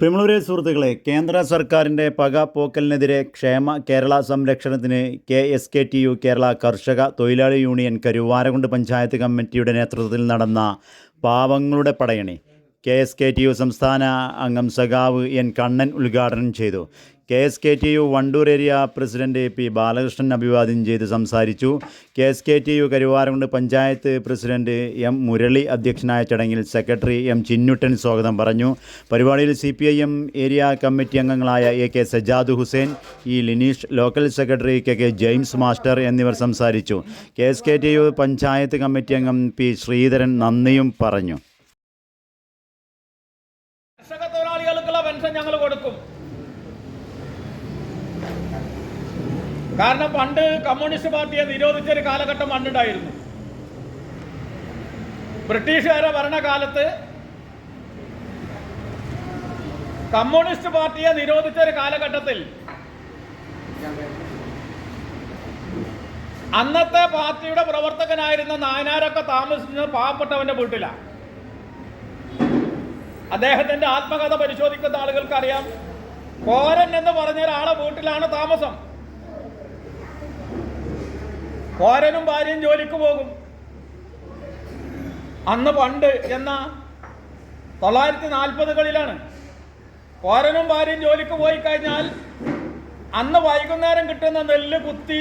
പ്രിമളൂരെ സുഹൃത്തുക്കളെ കേന്ദ്ര സർക്കാരിന്റെ പക പോക്കലിനെതിരെ ക്ഷേമ കേരള സംരക്ഷണത്തിന് K S K T U Kerala കർഷക തൊഴിലാളി യൂണിയൻ കരുവാരകുണ്ട് പഞ്ചായത്ത് കമ്മിറ്റിയുടെ നേതൃത്വത്തിൽ നടന്ന പാവങ്ങളുടെ Padayani. K S K T U സംസ്ഥാന അംഗം സഖാവ് എൻ കണ്ണൻ ഉദ്ഘാടനം ചെയ്തു. K S K T U Wandoor area president P Balakrishnan അഭിവാദ്യം ചെയ്ത് സംസാരിച്ചു. K S K T U Karuvarakundu panchayat president M Murali അധ്യക്ഷനായ ചടങ്ങിൽ സെക്രട്ടറി എം ചിന്നുട്ടൻ സ്വാഗതം പറഞ്ഞു. പരിപാടിയിൽ C P I M area committee അംഗങ്ങളായ A K Sajad Hussain E Lineesh local secretary K K James master എന്നിവർ സംസാരിച്ചു. K S K T U panchayat committee അംഗം P Sreedharan നന്ദിയും പറഞ്ഞു കർഷക തൊഴിലാളികൾക്കുള്ള പെൻഷൻ ഞങ്ങൾ കൊടുക്കും കാരണം പണ്ട് കമ്മ്യൂണിസ്റ്റ് പാർട്ടിയെ നിരോധിച്ച ഒരു കാലഘട്ടം പണ്ടുണ്ടായിരുന്നു. ബ്രിട്ടീഷുകാരുടെ ഭരണകാലത്ത് കമ്മ്യൂണിസ്റ്റ് പാർട്ടിയെ നിരോധിച്ച ഒരു കാലഘട്ടത്തിൽ അന്നത്തെ പാർട്ടിയുടെ പ്രവർത്തകനായിരുന്ന നായനാരൊക്കെ താമസിച്ചത് പാവപ്പെട്ടവന്റെ വീട്ടിലാണ് അദ്ദേഹത്തിന്റെ ആത്മകഥ പരിശോധിക്കുന്ന ആളുകൾക്ക് അറിയാം കോരൻ എന്ന് പറഞ്ഞ ഒരാളെ വീട്ടിലാണ് താമസം. കോരനും ഭാര്യയും ജോലിക്ക് പോകും. അന്ന് പണ്ട് എന്ന തൊള്ളായിരത്തി നാൽപ്പതുകളിലാണ് കോരനും ഭാര്യയും ജോലിക്ക് പോയി കഴിഞ്ഞാൽ അന്ന് വൈകുന്നേരം കിട്ടുന്ന നെല്ല് കുത്തി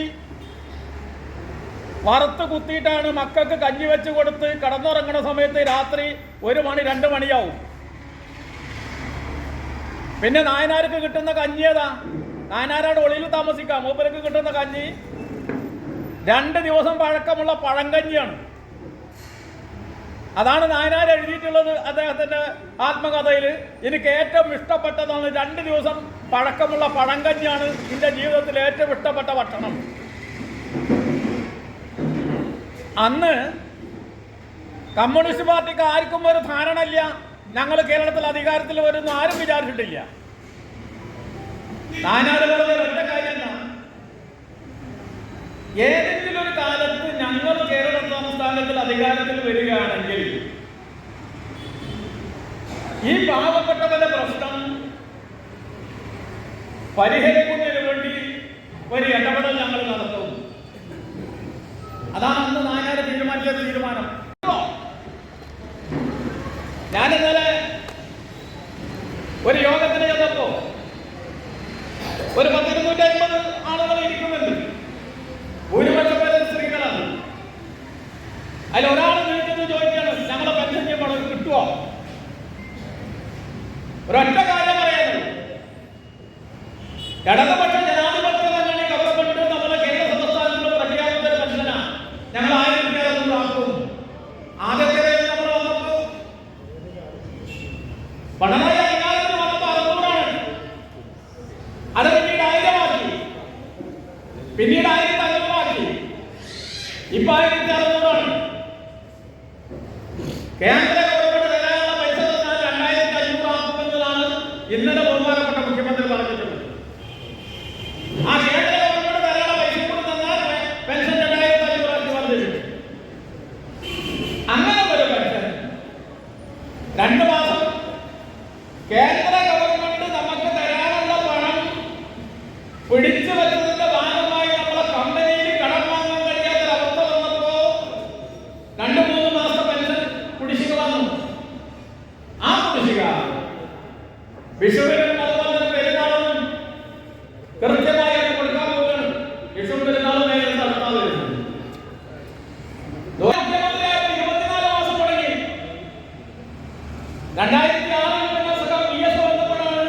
വറുത്ത് കുത്തിയിട്ടാണ് മക്കൾക്ക് കഞ്ഞി വെച്ച് കൊടുത്ത് കടന്നുറങ്ങുന്ന സമയത്ത് രാത്രി ഒരു മണി രണ്ട് മണിയാവും. പിന്നെ നായനാർക്ക് കിട്ടുന്ന കഞ്ഞി ഏതാ? നായനാരുടെ ഒളിയിൽ താമസിക്കാം. മൂപ്പരക്ക് കിട്ടുന്ന കഞ്ഞി രണ്ട് ദിവസം പഴക്കമുള്ള പഴങ്കഞ്ഞിയാണ്. അതാണ് നായനാർ എഴുതിയിട്ടുള്ളത് അദ്ദേഹത്തിന്റെ ആത്മകഥയിൽ എനിക്ക് ഏറ്റവും ഇഷ്ടപ്പെട്ടതാണ് രണ്ട് ദിവസം പഴക്കമുള്ള പഴങ്കഞ്ഞിയാണ് എന്റെ ജീവിതത്തിൽ ഏറ്റവും ഇഷ്ടപ്പെട്ട ഭക്ഷണം. അന്ന് കമ്മ്യൂണിസ്റ്റ് പാർട്ടിക്ക് ആർക്കും ഒരു ധാരണ ഇല്ല ഞങ്ങൾ കേരളത്തിൽ അധികാരത്തിൽ വരുന്ന ആരും വിചാരിച്ചിട്ടില്ല. നാനാട് പറഞ്ഞ ഒറ്റ? ഏതെങ്കിലും ഒരു കാലത്ത് ഞങ്ങൾ കേരള സംസ്ഥാനത്തിൽ അധികാരത്തിൽ വരികയാണെങ്കിൽ ഈ പാവപ്പെട്ടവരുടെ പ്രശ്നം പരിഹരിക്കുന്നതിന് വേണ്ടി ഒരു ഇടപെടൽ ഞങ്ങൾ നടത്തും അതാണ് അന്ന് നാനാട് തീരുമാനിച്ച തീരുമാനം. ഇടതുപക്ഷ ജനാധിപത്യം തന്നെ ഗവൺമെന്റ് നമ്മുടെ കേരള സംസ്ഥാനത്തിൽ പ്രഖ്യാപിച്ച പെൻഷനാ ഞങ്ങൾ ആയിരം രൂപ ആക്കും ആദ്യത്തെ നമ്മൾ പിന്നീട് ആയിരത്തി അഞ്ഞൂറാക്കി ഇപ്പൊ ആയിരത്തി കേന്ദ്ര ഗവൺമെന്റ് തരാനുള്ള പൈസ തന്നാൽ രണ്ടായിരത്തി അഞ്ഞൂറാക്കുമെന്നതാണ് ഇന്നലെ ബഹുമാനപ്പെട്ട മുഖ്യമന്ത്രി പറഞ്ഞിട്ടുള്ളത് ആ കേന്ദ്ര ഗവൺമെന്റ് തരാനുള്ള പൈസ കൂടി തന്നാൽ പെൻഷൻ രണ്ടായിരത്തി അഞ്ഞൂറാക്കി വർദ്ധിച്ചിട്ടുണ്ട് അങ്ങനെ ഒരു പെൻഷൻ രണ്ട് മാസം കേന്ദ്ര ഗവൺമെന്റ് നമുക്ക് തരാനുള്ള പണം പിടിച്ചു വെച്ചതിന്റെ ഭാഗമായി നമ്മളെ കമ്പനിയിൽ കടം വാങ്ങാൻ കഴിയാത്തൊരവസ്ഥ വന്നപ്പോ രണ്ട് മൂന്ന് മാസത്തെ പെൻഷൻ വന്നു. ആ കുടിശ്ശിക വിഷുവിനും അതുപോലെ പെരുന്നാളിനും കൃത്യമായി രണ്ടായിരത്തി ആറിൽ വന്ന സഖം വി എസ് വന്നപ്പോഴാണ്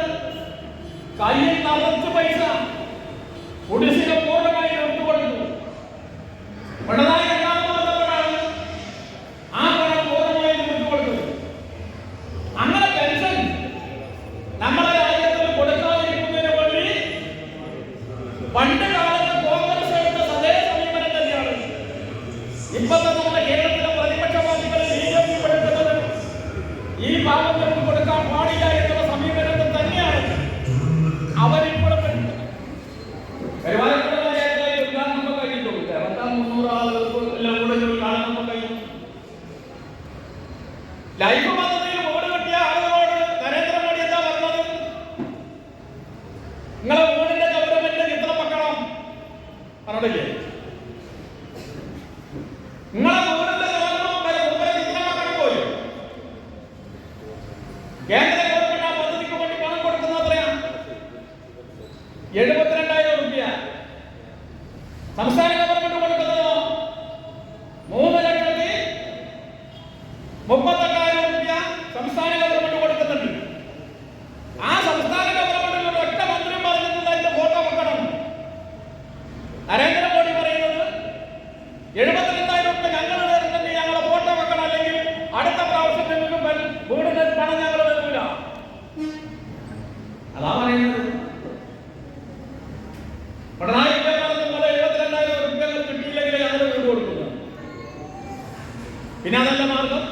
കയ്യിൽ നിറച്ച് പൈസ ഒഡിസിനെ പൂർണമായി എടുത്തുകൊടുത്തു ആ പണം കൊടുത്തു അങ്ങനെ പെൻഷൻ നമ്മളെ പണ്ട് കാലത്ത് കോൺഗ്രസ് എടുത്ത അതേ സമീപനം നിങ്ങളെ ഓണിന്റെ ഗവൺമെന്റ് എത്ര മക്കളാ പറഞ്ഞില്ലേ? നിങ്ങളെ ഓണിന്റെ ഗവൺമെന്റ് മുംബൈയിൽ എത്ര മക്കൾ പോയി കേന്ദ്ര ഗവൺമെന്റ് ആ പദ്ധതിക്ക് വേണ്ടി പണം കൊടുക്കുന്ന എത്രയാ? എഴുപത്തിരണ്ടായിരം റുപ്യ സംസ്ഥാന ഗവൺമെന്റ് കൊടുക്കുന്നതോ മൂന്ന് ലക്ഷത്തി മുപ്പത്തെട്ട് എഴുപത്തിരണ്ടായിരം രൂപ ഞങ്ങളെ ഫോട്ടോ അടുത്ത പ്രാവശ്യം നിങ്ങൾക്ക് പ- വീടിന് പണം ഞങ്ങൾ തരൂല അതാ പറയുന്നത്. പിണറായി വിജയൻ പറഞ്ഞു നിങ്ങൾ എഴുപത്തിരണ്ടായിരം റുപ്യ കിട്ടിയില്ലെങ്കിൽ ഞങ്ങൾ വീട് കൊടുക്കുന്നു പിന്നെ അതല്ല മാർഗം?